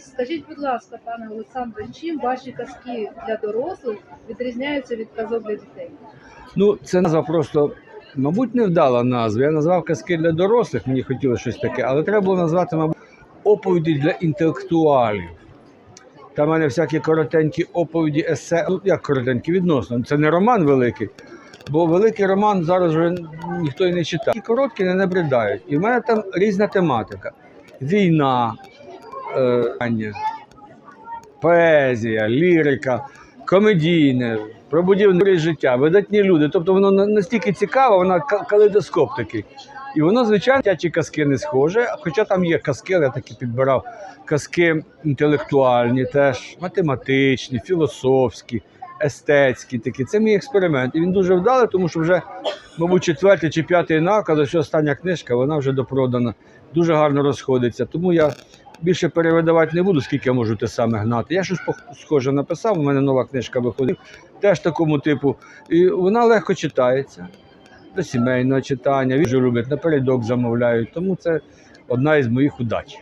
Скажіть, будь ласка, пане Олександре, чим ваші казки для дорослих відрізняються від казок для дітей? Ну, це назва просто, мабуть, невдала назва. Я назвав казки для дорослих, мені хотілося щось таке, але треба було назвати, мабуть, оповіді для інтелектуалів. Там в мене всякі коротенькі оповіді, есе, ну як коротенькі відносно. Це не роман великий, бо великий роман зараз вже ніхто і не читає. І короткі не набридають. І в мене там різна тематика: війна, е, поезія, лірика, комедійне, про будівне життя, видатні люди. Тобто воно настільки цікаво, вона ка- калейдоскоп такий. І воно, звичайно, дитячі казки не схоже, хоча там є казки, я таки підбирав казки інтелектуальні, теж математичні, філософські, естетські такі. Це мій експеримент. І він дуже вдалий, тому що вже, мабуть, четвертий чи п'ятий наказ, ось остання книжка, вона вже допродана, дуже гарно розходиться. Тому я більше перевидавати не буду, скільки я можу те саме гнати. Я щось схоже написав, у мене нова книжка виходить, теж такому типу. І вона легко читається до сімейного читання. Дуже люблять, напередок замовляють. Тому це одна із моїх удач.